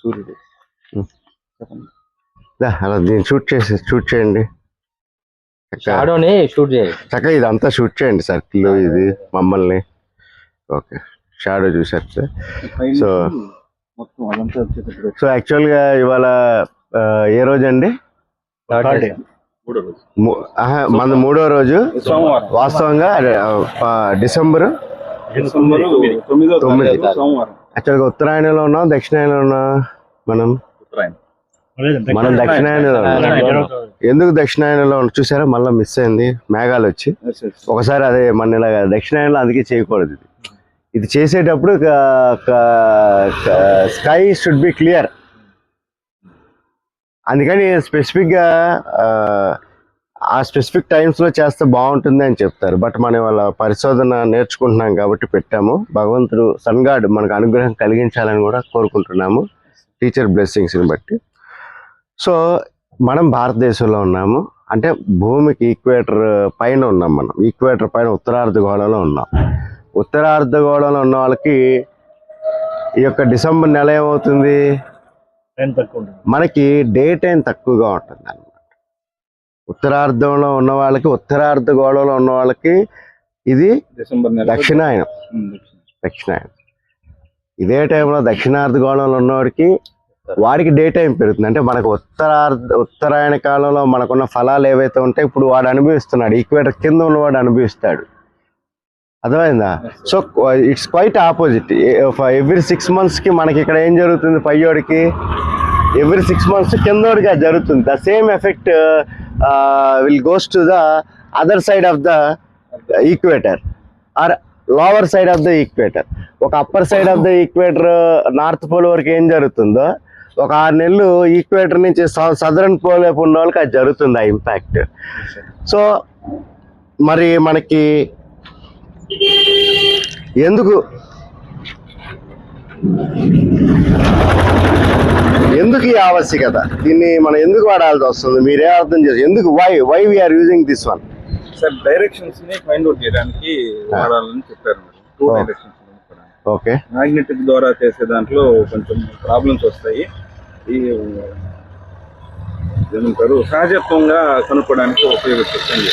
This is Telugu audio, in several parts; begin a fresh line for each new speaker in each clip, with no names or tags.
సూర్యుడు.
అలా దీన్ని షూట్ చేసి షూట్ చేయండి. చక్కగా
షాడోని షూట్ చేయాలి
చక్కగా ఇదంతా షూట్ చేయండి సర్కిల్ ఇది మమ్మల్ని. ఓకే షాడో చూసారు సార్. సో
మొత్తం అదంతా వచ్చేటప్పుడు.
సో యాక్చువల్గా ఇవాళ ఏ రోజు అండి
డే.
మూడో రోజు.
వాస్తవంగా డిసెంబర్?
తొమ్మిదో
యాక్చువల్గా ఉత్తరాయణంలో ఉన్నాం దక్షిణాయనంలో ఉన్నాం మనం? మనం దక్షిణాయనంలో ఎందుకు దక్షిణాయనంలో ఉన్నాం? చూసారా మళ్ళీ మిస్ అయింది మేఘాలు వచ్చి. ఒకసారి అదే మన ఇలాగా దక్షిణాయనంలో అందుకే చేయకూడదు ఇది. ఇది చేసేటప్పుడు స్కై షుడ్ బి క్లియర్ అందుకని స్పెసిఫిక్గా ఆ స్పెసిఫిక్ టైమ్స్లో చేస్తే బాగుంటుంది అని చెప్తారు. బట్ మనం వాళ్ళ పరిశోధన నేర్చుకుంటున్నాం కాబట్టి పెట్టాము. భగవంతుడు సన్ గాడ్ మనకు అనుగ్రహం కలిగించాలని కూడా కోరుకుంటున్నాము. టీచర్ బ్లెస్సింగ్స్ని బట్టి. సో మనం భారతదేశంలో ఉన్నాము. అంటే భూమికి ఈక్వేటర్ పైన ఉన్నాం మనం. ఈక్వేటర్ పైన ఉత్తరార్ధగోళంలో ఉన్నాం. ఉత్తరార్ధగోళంలో ఉన్న వాళ్ళకి ఈ యొక్క డిసెంబర్ నెల ఏమవుతుంది? మనకి డే టైం తక్కువగా ఉంటుంది ఉత్తరార్ధంలో ఉన్న వాళ్ళకి ఉత్తరార్ధగోళంలో ఉన్న వాళ్ళకి ఇది దక్షిణాయనం. దక్షిణాయనం. ఇదే టైంలో దక్షిణార్ధగోళంలో ఉన్నవాడికి వాడికి డే టైం పెరుగుతుంది. అంటే మనకు ఉత్తరార్ధ ఉత్తరాయణ కాలంలో మనకున్న ఫలాలు ఏవైతే ఉంటాయో ఇప్పుడు వాడు అనుభవిస్తున్నాడు. ఈక్వేటర్ కింద ఉన్నవాడు అనుభవిస్తాడు. అర్థమైందా? So it's quite opposite every six మంత్స్కి మనకి ఇక్కడ ఏం జరుగుతుంది? పయ్యోడికి ఎవ్రీ సిక్స్ మంత్స్ కిందోడికి అది జరుగుతుంది. The same effect will goes to the other side of the equator or lower side of the equator ఒక upper side of the equator north pole వరకు ఏం జరుగుతుందో ఒక ఆరు నెలలు ఈక్వేటర్ నుంచి సదరన్ పోల్ వైపు ఉన్న వాళ్ళకి అది జరుగుతుంది ఆ ఇంపాక్ట్ సో మరి మనకి ఎందుకు ఎందుకు ఈ ఆవశ్యకత? దీన్ని మనం ఎందుకు వాడాల్సి వస్తుంది? మీరే అర్థం చేసి ఎందుకు why why we are using this one
sir డైరెక్షన్స్ని find out చేయడానికి వాడాలని చెప్పారు టూ. Directions
okay.
మ్యాగ్నెటిక్ ద్వారా చేసే దాంట్లో కొంచెం ప్రాబ్లమ్స్ వస్తాయి. ఈ ఏమంటారు సహజత్వంగా కనుక్కోవడానికి ఉపయోగిస్తుంది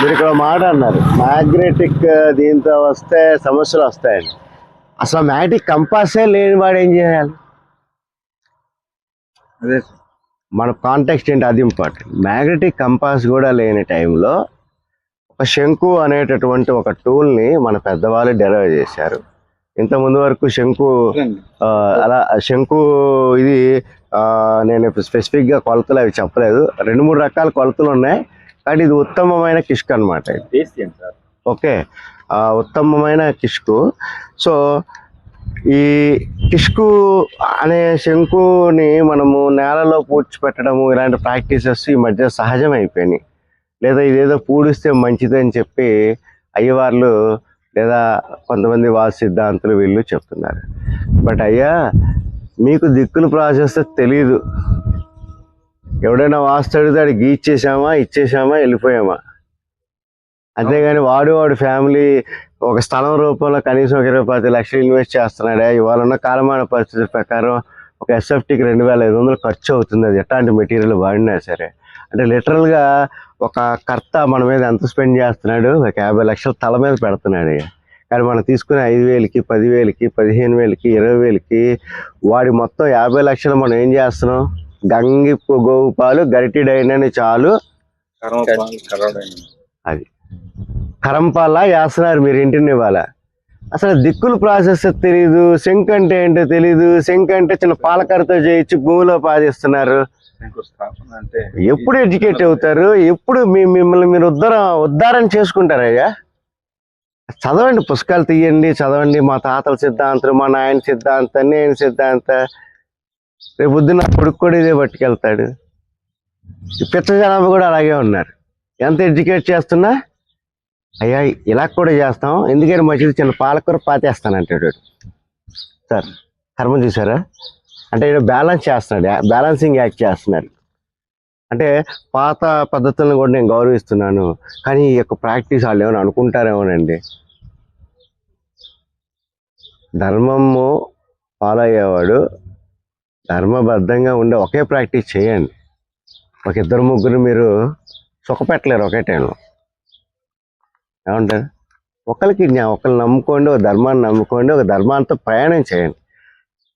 మీరు ఇక్కడ మాట అన్నారు. మ్యాగ్నెటిక్ దీంతో వస్తే సమస్యలు వస్తాయండి. అసలు మ్యాగ్నెటిక్ కంపాసే లేని వాడు ఏం చేయాలి?
అదే
మన కాంటెక్స్ట్ ఏంటి? అది ఇంపార్టెంట్ మ్యాగ్నెటిక్ కంపాస్ కూడా లేని టైంలో ఒక శంకు అనేటటువంటి ఒక టూల్ని మన పెద్దవాళ్ళు డెరైవ్ చేశారు. ఇంత ముందు వరకు శంకు అలా శంకు ఇది నేను స్పెసిఫిక్గా కొలతలు అవి చెప్పలేదు. రెండు మూడు రకాల కొలతలు ఉన్నాయి. కానీ ఇది ఉత్తమమైన కిష్క్ అనమాట ఇది.
దేశీయం సార్.
ఓకే. ఉత్తమమైన కిష్కు. సో ఈ కిష్కు అనే శంకుని మనము నేలలో పూడ్చిపెట్టడము ఇలాంటి ప్రాక్టీసెస్ ఈ మధ్య సహజం అయిపోయినాయి లేదా ఇదేదో పూడిస్తే మంచిదని చెప్పి అయ్యవార్లు లేదా కొంతమంది వాసు సిద్ధాంతులు వీళ్ళు చెప్తున్నారు. బట్ అయ్యా మీకు దిక్కులు ప్రాసెస్ తెలియదు ఎవడైనా వాస్తు అడిగితే గీచ్చేసామా ఇచ్చేసామా వెళ్ళిపోయామా? అంతేగాని వాడు వాడు ఫ్యామిలీ ఒక స్థలం రూపంలో కనీసం ఒక ఇరవై పది లక్షలు ఇన్వెస్ట్ చేస్తున్నాడే. ఇవాళ ఉన్న కాలమాన పరిస్థితుల ప్రకారం ఒక ఎస్ఎఫ్టీకి రెండు వేల ఐదు వందలు ఖర్చు అవుతుంది. అది ఎట్లాంటి మెటీరియల్ వాడినా సరే. అంటే లిటరల్గా ఒక కర్త మన మీద ఎంత స్పెండ్ చేస్తున్నాడు? ఒక యాభై లక్షలు తల మీద పెడుతున్నాడు. కానీ మనం తీసుకునే ఐదు వేలకి పదివేలకి పదిహేను వేలకి ఇరవై వేలకి వాడి మొత్తం యాభై లక్షలు మనం ఏం చేస్తున్నాం? గంగి గోవు పాలు గరిటిడైనని చాలు. అది. కరంపాలా వేస్తున్నారు మీరు ఇంటిని ఇవ్వాల? అసలు దిక్కుల ప్రాసెస్ తెలియదు శంక్ అంటే ఏంటో తెలియదు శంక్ అంటే చిన్న పాలకరతో చేయించి భూమిలో పాదిస్తున్నారు ఎప్పుడు ఎడ్యుకేట్ అవుతారు? ఎప్పుడు మీ మిమ్మల్ని మీరు ఉద్ధరం ఉద్ధారణ చేసుకుంటారయ్యా? చదవండి పుస్తకాలు తీయండి చదవండి. మా తాతల సిద్ధాంతం మా నాయన సిద్ధాంతం నేను సిద్ధాంత. రేపు పొద్దున్న నా కొడుకు కూడా ఇదే పట్టుకెళ్తాడు. పిచ్చ జనాభా కూడా అలాగే ఉన్నారు. ఎంత ఎడ్యుకేట్ చేస్తున్నా అయ్యా ఇలా కూడా చేస్తాం. ఎందుకని మంచిది చిన్న పాలకూర పాతేస్తానంటాడు వాడు. సార్ కర్మ చూసారా అంటే ఈయన బ్యాలెన్స్ చేస్తున్నాడు. బ్యాలెన్సింగ్ యాక్ట్ చేస్తున్నారు. అంటే పాత పద్ధతులను కూడా నేను గౌరవిస్తున్నాను. కానీ ఈ యొక్క ప్రాక్టీస్ వాళ్ళు ఏమైనా అనుకుంటారేమోనండి. ధర్మము ఫాలో అయ్యేవాడు ధర్మబద్ధంగా ఉండే ఒకే ప్రాక్టీస్ చేయండి. ఒక ఇద్దరు ముగ్గురు మీరు సుఖపెట్టలేరు ఒకే టైంలో. ఏమంటారు ఒకరికి జ్ఞా- ఒకరిని నమ్ముకోండి ఒక ధర్మాన్ని నమ్ముకోండి ఒక ధర్మాంతో ప్రయాణం చేయండి.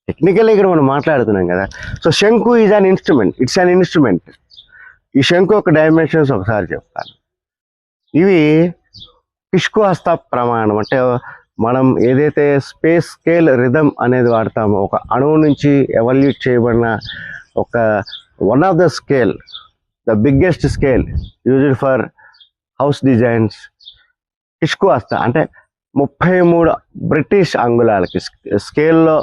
టెక్నికల్ ఇక్కడ మనం మాట్లాడుతున్నాం కదా. సో శంకు is an instrument it's an instrument ఈ శంకు ఒక డైమెన్షన్స్ ఒకసారి చెప్తాను. ఇవి పిష్కుహస్త ప్రమాణం. అంటే మనం ఏదైతే స్పేస్ స్కేల్ రిధమ్ అనేది వాడతామో ఒక అణువు నుంచి ఎవల్యూట్ చేయబడిన ఒక one of the scale the biggest scale used for house designs పిష్కుహస్త అంటే ముప్పై మూడు బ్రిటిష్ అంగుళాలకి స్కేల్లో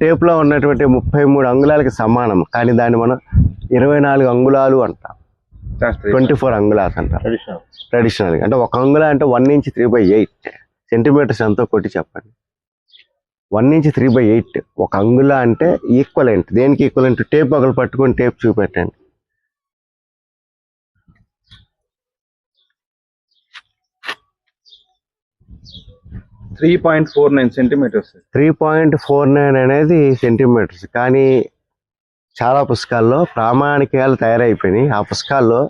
టేప్లో ఉన్నటువంటి ముప్పై మూడు అంగుళాలకి సమానం. కానీ దాన్ని మనం ఇరవై నాలుగు అంగుళాలు అంటాం. ట్వంటీ ఫోర్ అంగుళాస్ అంటాం. ట్రెడిషనల్గా అంటే ఒక అంగుళ అంటే one inch three by eight centimetres ఎంతో కొట్టి చెప్పండి. One inch three by eight ఒక అంగుళ అంటే ఈక్వలెంట్ దేనికి ఈక్వలెంట్ టేప్ ఒకరు పట్టుకొని టేప్ చూపెట్టండి.
Three point four nine centimetres
three point four nine అనేది సెంటీమీటర్స్ కానీ చాలా పుస్తకాల్లో ప్రామాణికాలు తయారైపోయినాయి. ఆ పుస్తకాల్లో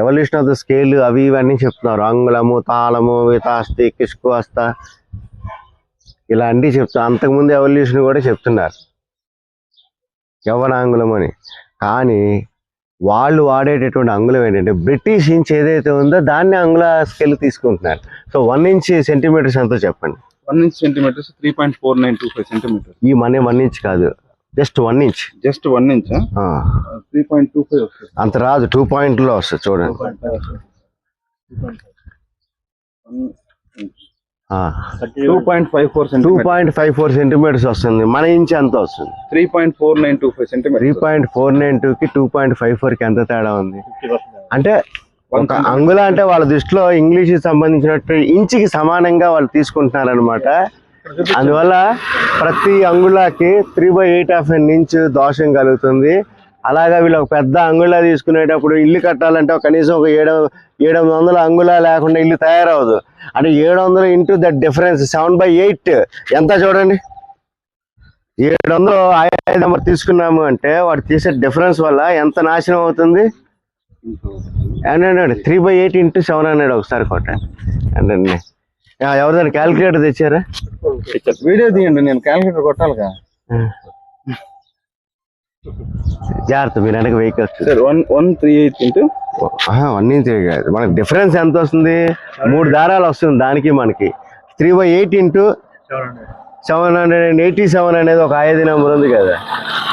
ఎవల్యూషన్ ఆఫ్ ద స్కేల్ అవి ఇవన్నీ చెప్తున్నారు. అంగుళము తాళము వితాస్తి కిష్కు వస్త ఇలా అన్నీ చెప్తున్నారు అంతకుముందు ఎవల్యూషన్ కూడా చెప్తున్నారు. యవనాంగులం అని కానీ వాళ్ళు వాడేటటువంటి అంగుళం ఏంటంటే బ్రిటిష్ ఇంచ్ ఏదైతే ఉందో దాన్ని అంగుళ స్కేల్ తీసుకుంటున్నారు. సో వన్ ఇంచ్ సెంటీమీటర్స్ ఎంతో చెప్పండి?
One inch centimetres three point four nine two five centimetres
ఈ మనీ వన్ ఇంచ్ కాదు. Just one inch
just one inch three point two five
అంత రాదు. టూ పాయింట్లో వస్తుంది చూడండి.
Two point five four
two point five four centimetres వస్తుంది. మన ఇంచ్ ఎంత వస్తుంది?
Three point four nine two five
three
centimetre
point four nine టూకి టూ పాయింట్ ఫైవ్ ఫోర్కి ఎంత తేడా ఉంది? అంటే ఒక అంగుళ అంటే వాళ్ళ దృష్టిలో ఇంగ్లీష్ సంబంధించినట్టు ఇంచుకి సమానంగా వాళ్ళు తీసుకుంటున్నారు అనమాట అందువల్ల ప్రతి అంగుళాకి three by eight of an inch దోషం కలుగుతుంది. అలాగా వీళ్ళు ఒక పెద్ద అంగుళ తీసుకునేటప్పుడు ఇల్లు కట్టాలంటే కనీసం ఒక ఏడు ఏడు వందల అంగుళ లేకుండా ఇల్లు తయారవదు. అంటే ఏడు వందలు into that difference seven by eight. ఎంత చూడండి? ఏడు వందలు ఐదు నెంబర్ తీసుకున్నాము అంటే వాడు తీసే డిఫరెన్స్ వల్ల ఎంత నాశనం అవుతుంది? And three by eight into seven hundred ఒకసారి కొట్టండి అండ్ ఎవరిదైనా క్యాలిక్యులేటర్ తెచ్చారా?
వీడియో తీయండి నేను క్యాలిక్యులేటర్ కొట్టాలిగా.
జాగ్రత్త మీరు వెనక vehicles
sir one one three eight into
అన్నీ కాదు. మనకి డిఫరెన్స్ ఎంత వస్తుంది? మూడు దారాలు వస్తుంది దానికి మనకి. Three by eight into seven hundred and eighty seven అనేది ఒక ఐదు నెంబర్ ఉంది కదా.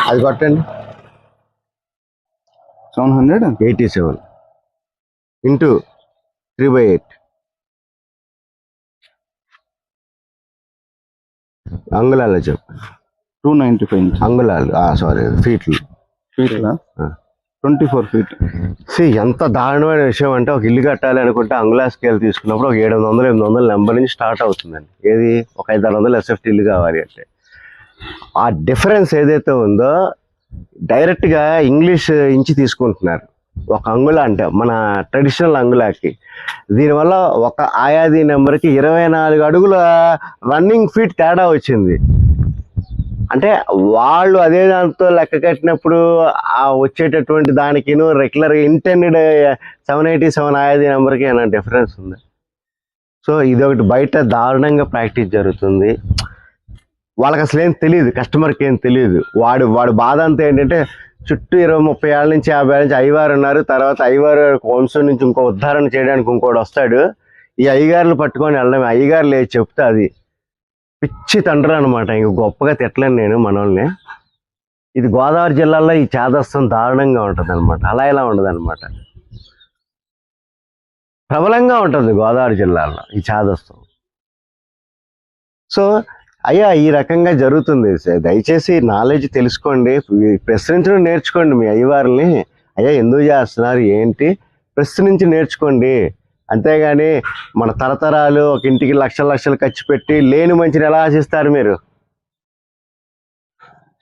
అది కొట్టండి.
Seven hundred
eighty seven into three by eight అంగుళాలు చెప్పండి.
టూ నైన్టీ ఫైవ్ ఇంచ్
అంగుళాలు. సారీ ఫీట్లు?
Feet twenty four feet.
C ఎంత దారుణమైన విషయం అంటే ఒక ఇల్లు కట్టాలి అనుకుంటే అంగుళా స్కేల్ తీసుకున్నప్పుడు ఒక ఏడు వందలు ఎనిమిది వందల నెంబర్ నుంచి స్టార్ట్ అవుతుందండి. ఏది? ఒక ఐదు ఆరు వందలు ఎస్ఎఫ్టీ ఇల్లు కావాలి అంటే. ఆ డిఫరెన్స్ ఏదైతే ఉందో డైరెక్ట్గా ఇంగ్లీష్ ఇంచి తీసుకుంటున్నారు. ఒక అంగుళ అంటే మన ట్రెడిషనల్ అంగుళాకి. దీనివల్ల ఒక ఆయాది నెంబర్కి ఇరవై నాలుగు అడుగుల రన్నింగ్ ఫీట్ తేడా వచ్చింది. అంటే వాళ్ళు అదే దాంతో లెక్క కట్టినప్పుడు ఆ వచ్చేటటువంటి దానికిను regular intended seven eighty seven ఆయాది నెంబర్కి ఏమైనా డిఫరెన్స్ ఉంది? సో ఇది ఒకటి బయట దారుణంగా ప్రాక్టీస్ జరుగుతుంది. వాళ్ళకి అసలు ఏం తెలియదు కస్టమర్కి ఏం తెలియదు వాడు వాడు బాధ అంతా ఏంటంటే చుట్టూ ఇరవై ముప్పై ఏళ్ళ నుంచి యాభై ఏళ్ళ నుంచి అయ్యవారు ఉన్నారు. తర్వాత అయ్యవారు వంశం నుంచి ఇంకో ఉద్ధారణ చేయడానికి ఇంకోటి వస్తాడు. ఈ అయ్యగారులు పట్టుకొని వెళ్ళడం అయ్యగారులు లేదు చెప్తే అది. పిచ్చి తండ్రి అనమాట ఇంక గొప్పగా తిట్టలేను నేను మనల్ని. ఇది గోదావరి జిల్లాలో ఈ చేదస్తం దారుణంగా ఉంటుంది అనమాట అలా ఇలా ఉండదు అనమాట ప్రబలంగా ఉంటుంది గోదావరి జిల్లాలో ఈ చేదస్తం సో అయ్యా ఈ రకంగా జరుగుతుంది. స- దయచేసి నాలెడ్జ్ తెలుసుకోండి. ప్రశ్నించడం నేర్చుకోండి మీ అయ్యవారిని. అయ్యా ఎందుకు చేస్తున్నారు? ఏంటి? ప్రశ్నించి నేర్చుకోండి. అంతేగాని మన తరతరాలు ఒక ఇంటికి లక్షల లక్షలు ఖర్చు పెట్టి లేని మంచిని ఎలా ఆశిస్తారు మీరు?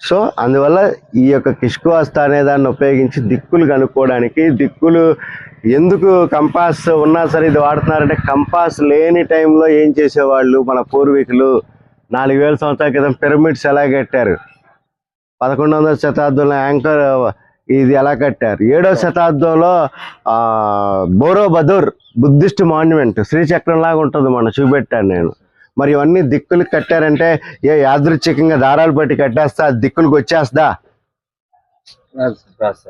సో అందువల్ల ఈ యొక్క కిష్కువాస్త అనే దాన్ని ఉపయోగించి దిక్కులు కనుక్కోవడానికి దిక్కులు ఎందుకు కంపాస్ ఉన్నా సరే ఇది వాడుతున్నారంటే కంపాస్ లేని టైంలో ఏం చేసేవాళ్ళు? మన పూర్వీకులు నాలుగు వేల సంవత్సరాల క్రితం పిరమిడ్స్ ఎలా కట్టారు? పదకొండు వందల శతాబ్దంలో యాంకర్ ఇది ఎలా కట్టారు? ఏడో శతాబ్దంలో ఆ, బోరోబదూర్ బుద్ధిస్ట్ మాన్యుమెంట్ శ్రీచక్రం లాగా ఉంటుంది మనం చూపెట్టాను నేను. మరి ఇవన్నీ దిక్కులు కట్టారంటే ఏ యాదృచ్ఛికంగా దారాలు పెట్టి కట్టేస్తా దిక్కులకు వచ్చేస్తా.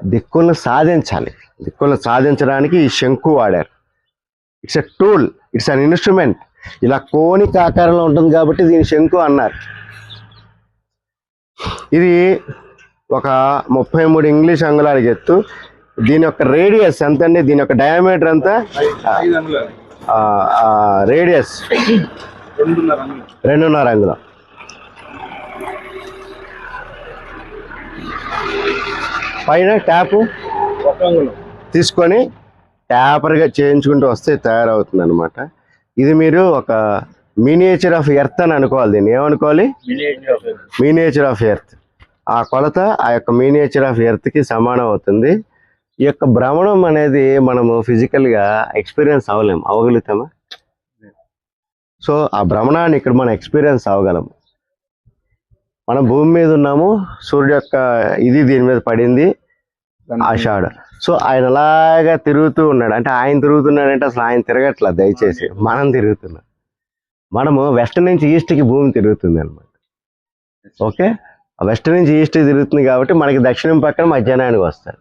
దిక్కులను సాధించాలి. దిక్కులను సాధించడానికి ఈ శంకు వాడారు. It's a tool it's an instrument. ఇలా కోనిక ఆకారంలో ఉంటుంది కాబట్టి దీని శంకు అన్నారు. ఇది ఒక ముప్పై మూడు ఇంగ్లీష్ అంగుళాలకు ఎత్తు దీని యొక్క రేడియస్ ఎంత అండి దీని యొక్క డయామీటర్ ఎంత?
అంగుళాలు
రేడియస్
రెండున్నర అంగుళాలు
అంగుళం. పైన ట్యాపు తీసుకొని ట్యాపర్గా చేయించుకుంటూ వస్తే తయారవుతుంది అనమాట ఇది మీరు ఒక మినియేచర్ ఆఫ్ ఎర్త్ అని అనుకోవాలి దీన్ని. ఏమనుకోవాలి? మినియేచర్ ఆఫ్ ఎర్త్ ఆ కొలత ఆ యొక్క మినియేచర్ ఆఫ్ ఎర్త్కి సమానం అవుతుంది. ఈ యొక్క భ్రమణం అనేది మనము ఫిజికల్గా ఎక్స్పీరియన్స్ అవ్వలేము అవ్వగలుగుతామా? సో ఆ భ్రమణాన్ని ఇక్కడ మనం ఎక్స్పీరియన్స్ అవ్వగలము. మనం భూమి మీద ఉన్నాము సూర్యుడు యొక్క ఇది దీని మీద పడింది ఆషాఢ సో ఆయన అలాగా తిరుగుతూ ఉన్నాడు. అంటే ఆయన తిరుగుతున్నాడంటే అసలు ఆయన తిరగట్లా దయచేసి. మనం తిరుగుతున్నాం. మనము వెస్ట్ నుంచి ఈస్ట్కి భూమి తిరుగుతుంది అనమాట ఓకే వెస్ట్ నుంచి ఈస్ట్ తిరుగుతుంది కాబట్టి మనకి దక్షిణం పక్కన మధ్యాహ్నానికి వస్తాడు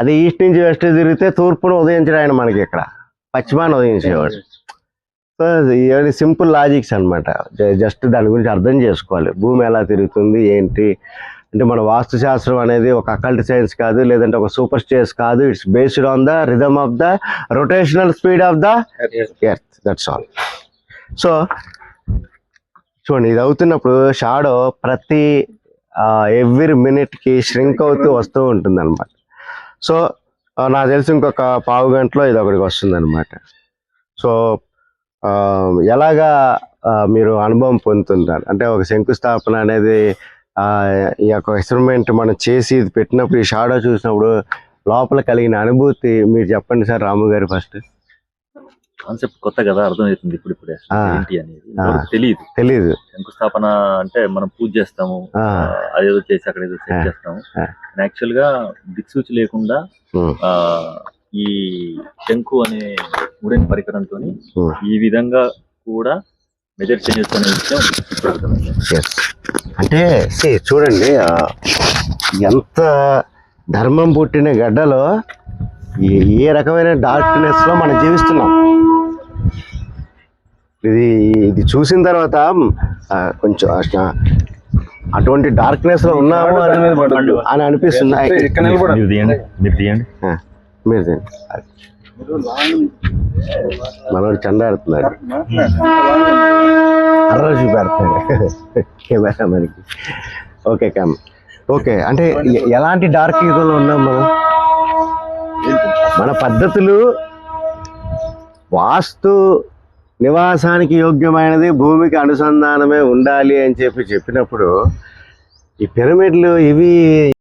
అదే ఈస్ట్ నుంచి వెస్ట్ తిరిగితే తూర్పును ఉదయించడం ఆయన మనకి ఇక్కడ. పశ్చిమాన్ని ఉదయించేవాడు. సో ఇవన్నీ సింపుల్ లాజిక్స్ అనమాట జస్ట్ దాని గురించి అర్థం చేసుకోవాలి. భూమి ఎలా తిరుగుతుంది ఏంటి? అంటే మన వాస్తు శాస్త్రం అనేది ఒక అకల్ట్ సైన్స్ కాదు లేదంటే ఒక సూపర్ స్టేస్ కాదు. It's based on the rhythm of the rotational speed of the earth. That's all. So చూడండి ఇది అవుతున్నప్పుడు షాడో ప్రతి ఎవ్రీ మినిట్కి ష్రింక్ అవుతూ వస్తూ ఉంటుంది అనమాట సో నాకు తెలిసి ఇంకొక పావు గంటలో ఇది ఒకటికి వస్తుంది అనమాట సో ఎలాగా మీరు అనుభవం పొందుతుంటారు? అంటే ఒక శంకుస్థాపన అనేది ఈ యొక్క ఎక్స్పెరిమెంట్ మనం చేసి ఇది పెట్టినప్పుడు ఈ షాడో చూసినప్పుడు లోపల కలిగిన అనుభూతి మీరు చెప్పండి సార్ రాము గారు ఫస్ట్.
కాన్సెప్ట్ కొత్త కదా అర్థమవుతుంది ఇప్పుడు ఇప్పుడే. ఏంటి అనేది. తెలియదు
తెలీదు
శంకుస్థాపన అంటే మనం పూజ చేస్తాము అదేదో చేసి అక్కడ ఏదో సెట్. చేస్తాము. యాక్చువల్గా దిక్సూచి లేకుండా ఈ శంకు అనే ఉడెన్ పరికరంతో. ఈ విధంగా కూడా మెజర్ చేయొచ్చు అనే విషయం ఇప్పుడు అర్థమైంది
Yes. అంటే చూడండి ఎంత ధర్మం పుట్టిన గడ్డలో ఏ రకమైన డార్క్నెస్లో మనం జీవిస్తున్నాం ఇది ఇది చూసిన తర్వాత కొంచెం అటువంటి డార్క్నెస్లో ఉన్నాము. అని అని అనిపిస్తుంది
ఇక్కడ నిలబడాలి.
మీరు తీయండి మీరు తీయండి
ఆ, మీరు తినండి. మనోడు చండాడుతున్నాడు అర్ర చూపెడతాడు కెమెరా మనకి ఓకే కమ్ ఓకే అంటే ఎ- ఎలాంటి డార్క్ యుగంలో ఉన్నాం మనం మన పద్ధతులు వాస్తు నివాసానికి యోగ్యమైనది భూమికి అనుసంధానమే ఉండాలి అని చెప్పి చెప్పినప్పుడు ఈ పిరమిడ్లు ఇవి